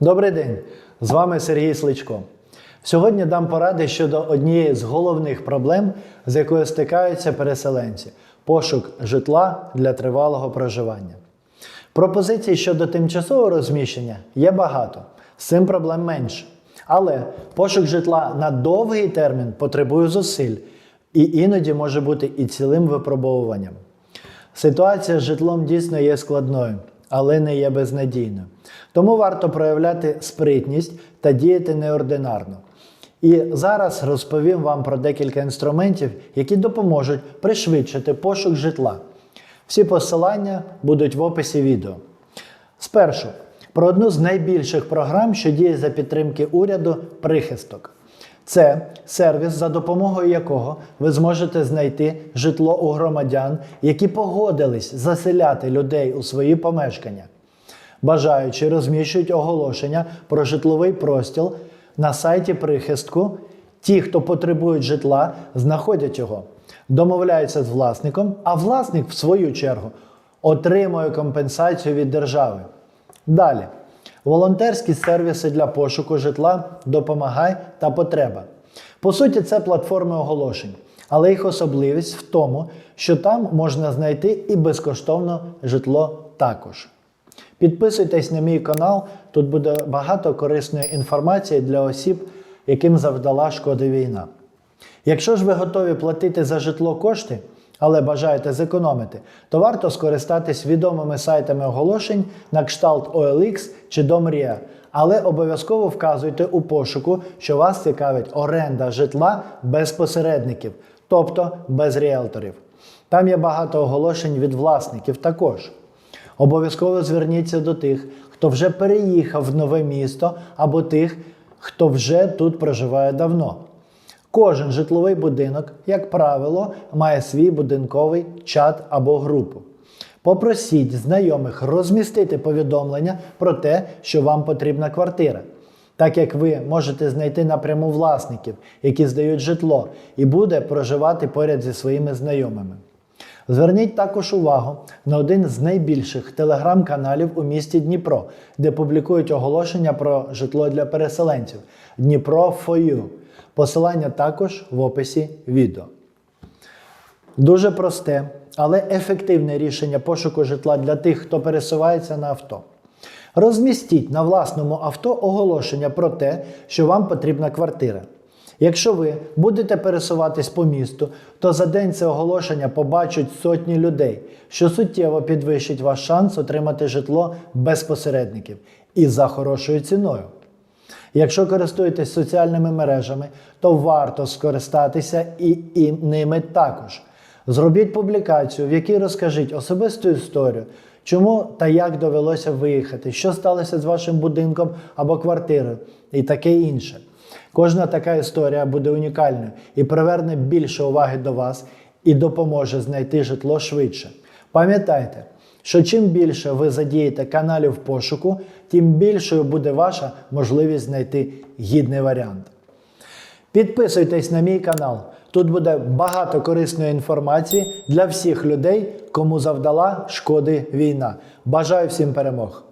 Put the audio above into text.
Добрий день! З вами Сергій Сличко. Сьогодні дам поради щодо однієї з головних проблем, з якою стикаються переселенці пошук житла для тривалого проживання. Пропозицій щодо тимчасового розміщення є багато, з цим проблем менше. Але пошук житла на довгий термін потребує зусиль і іноді може бути і цілим випробовуванням. Ситуація з житлом дійсно є складною, але не є безнадійною. Тому варто проявляти спритність та діяти неординарно. І зараз розповім вам про декілька інструментів, які допоможуть пришвидшити пошук житла. Всі посилання будуть в описі відео. Спершу про одну з найбільших програм, що діє за підтримки уряду прихисток. Це сервіс, за допомогою якого ви зможете знайти житло у громадян, які погодились заселяти людей у свої помешкання. Бажаючи розміщують оголошення про житловий простіл на сайті прихистку. Ті, хто потребують житла, знаходять його, домовляються з власником, а власник, в свою чергу, отримує компенсацію від держави. Далі. Волонтерські сервіси для пошуку житла Допомагай та потреба. По суті, це платформи оголошень, але їх особливість в тому, що там можна знайти і безкоштовно житло також. Підписуйтесь на мій канал, тут буде багато корисної інформації для осіб, яким завдала шкоди війна. Якщо ж ви готові платити за житло кошти, але бажаєте зекономити, то варто скористатись відомими сайтами оголошень на кшталт OLX чи Домрія. Але обов'язково вказуйте у пошуку, що вас цікавить оренда житла без посередників, тобто без ріелторів. Там є багато оголошень від власників також. Обов'язково зверніться до тих, хто вже переїхав в нове місто, або тих, хто вже тут проживає давно. Кожен житловий будинок, як правило, має свій будинковий чат або групу. Попросіть знайомих розмістити повідомлення про те, що вам потрібна квартира, так як ви можете знайти напряму власників, які здають житло, і буде проживати поряд зі своїми знайомими. Зверніть також увагу на один з найбільших телеграм-каналів у місті Дніпро, де публікують оголошення про житло для переселенців Дніпро for you. Посилання також в описі відео. Дуже просте, але ефективне рішення пошуку житла для тих, хто пересувається на авто. Розмістіть на власному авто оголошення про те, що вам потрібна квартира. Якщо ви будете пересуватись по місту, то за день це оголошення побачать сотні людей, що суттєво підвищить ваш шанс отримати житло без посередників і за хорошою ціною. Якщо користуєтесь соціальними мережами, то варто скористатися і, і ними також. Зробіть публікацію, в якій розкажіть особисту історію, чому та як довелося виїхати, що сталося з вашим будинком або квартирою і таке інше. Кожна така історія буде унікальною і приверне більше уваги до вас і допоможе знайти житло швидше. Пам'ятайте, що чим більше ви задієте каналів пошуку, тим більшою буде ваша можливість знайти гідний варіант. Підписуйтесь на мій канал. Тут буде багато корисної інформації для всіх людей, кому завдала шкоди війна. Бажаю всім перемог!